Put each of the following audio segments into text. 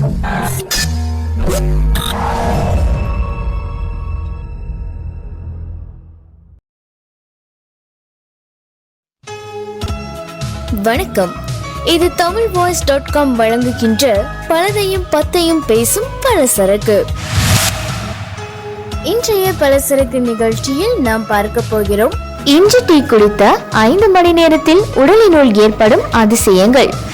வணக்கம். இது Tamil voice dot com வழங்குகின்ற பலதையும் பத்தையும் பேசும் பலசரக்கு. இன்றைய பலசரக்கு நிகழ்ச்சியில் நாம் பார்க்க போகிறோம். இஞ்சி டீ குடித்த ஐந்து மணி நேரத்தில் உடலினுள் ஏற்படும் அதிசயங்கள்.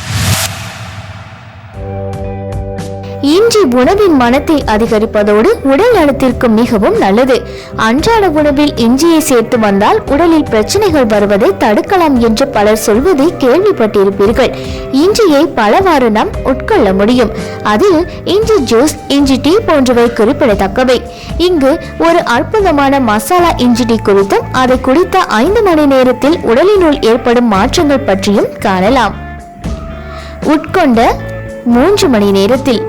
இஞ்சி உணவின் மனத்தை அதிகரிப்பதோடு உடல் நலத்திற்கு மிகவும் நல்லது. அன்றாட உணவில் இஞ்சியை சேர்த்து வந்தால் உடலில் பிரச்சனைகள் வருவதை தடுக்கலாம் என்று பலர் சொல்வதை கேள்விப்பட்டிருப்பீர்கள். இஞ்சியை பலவாறு நாம் உட்கொள்ள முடியும். அதில் இஞ்சி ஜூஸ் இஞ்சி டீ போன்றவை குறிப்பிடத்தக்கவை. இங்கு ஒரு அற்புதமான மசாலா இஞ்சி டீ குறித்தும் அதை குடித்த ஐந்து மணி நேரத்தில் உடலினுள் ஏற்படும் மாற்றங்கள் பற்றியும் காணலாம். உட்கொண்ட மூன்று மணி நேரத்தில்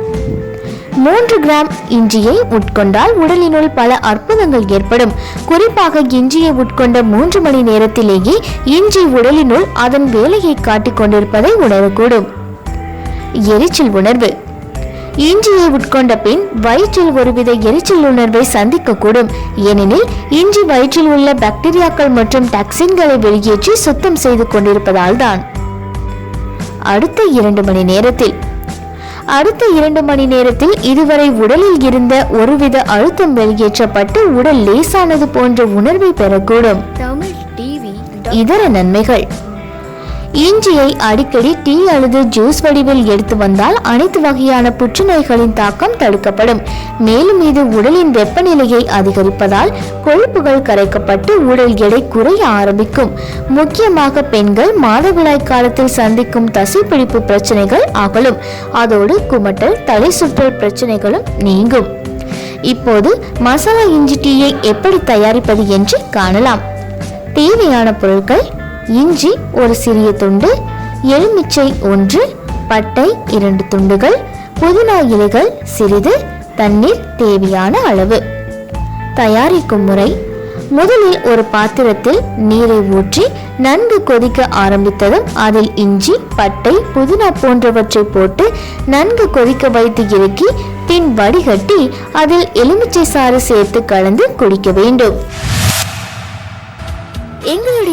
மூன்று கிராம் இஞ்சியை உட்கொண்டால் உடலினுள் பல அற்புதங்கள் ஏற்படும். குறிப்பாக இஞ்சியை உட்கொண்ட மூன்று மணி நேரத்திலேயே இஞ்சி உடலினுள் அதன் வேலையை காட்டிக் கொண்டிருப்பதை உணரக்கூடும். எரிச்சல் உணர்வு. இஞ்சியை உட்கொண்ட பின் வயிற்றில் ஒருவித எரிச்சல் உணர்வை சந்திக்கக்கூடும். ஏனெனில் இஞ்சி வயிற்றில் உள்ள பாக்டீரியாக்கள் மற்றும் டாக்சின்களை வெளியேற்றி சுத்தம் செய்து கொண்டிருப்பதால் தான் அடுத்த இரண்டு மணி நேரத்தில் அடுத்த இரண்டு மணி நேரத்தில் இதுவரை உடலில் இருந்த ஒருவித அழுத்தம் வெளியேற்றப்பட்டு உடல் லேசானது போன்ற உணர்வை பெறக்கூடும். தமிழ் டிவி இதர நன்மைகள். இஞ்சியை அடிக்கடி டீ அல்லது ஜூஸ் வடிவில் எடுத்து வந்தால் அனைத்து வகையான புற்றுநோய்களின் தாக்கம் தடுக்கப்படும். மேலும் இது உடலின் வெப்பநிலையை அதிகரிப்பதால் கொழுப்புகள் கரைக்கப்பட்டு உடல் எடை குறைய ஆரம்பிக்கும். முக்கியமாக பெண்கள் மாதவிடாய் காலத்தில் சந்திக்கும் தசைப்பிடிப்பு பிரச்சனைகள் அகலும். அதோடு குமட்டல் தலை சுற்றல் பிரச்சனைகளும் நீங்கும். இப்போது மசாலா இஞ்சி டீயை எப்படி தயாரிப்பது என்று காணலாம். தேவையான பொருட்கள் இஞ்சி ஒரு சிறிய துண்டு எலுமிச்சை ஒன்று பட்டை இரண்டு துண்டுகள் புதினா இலைகள் சிறிது தண்ணீர் தேவையான அளவு. தயாரிக்கும் முறை முதலில் ஒரு பாத்திரத்தில் நீரை ஊற்றி நன்கு கொதிக்க ஆரம்பித்ததும் அதில் இஞ்சி பட்டை புதினா போன்றவற்றை போட்டு நன்கு கொதிக்க வைத்து இறக்கி பின் வடிகட்டி அதில் எலுமிச்சை சாறு சேர்த்து கலந்து குடிக்க வேண்டும்.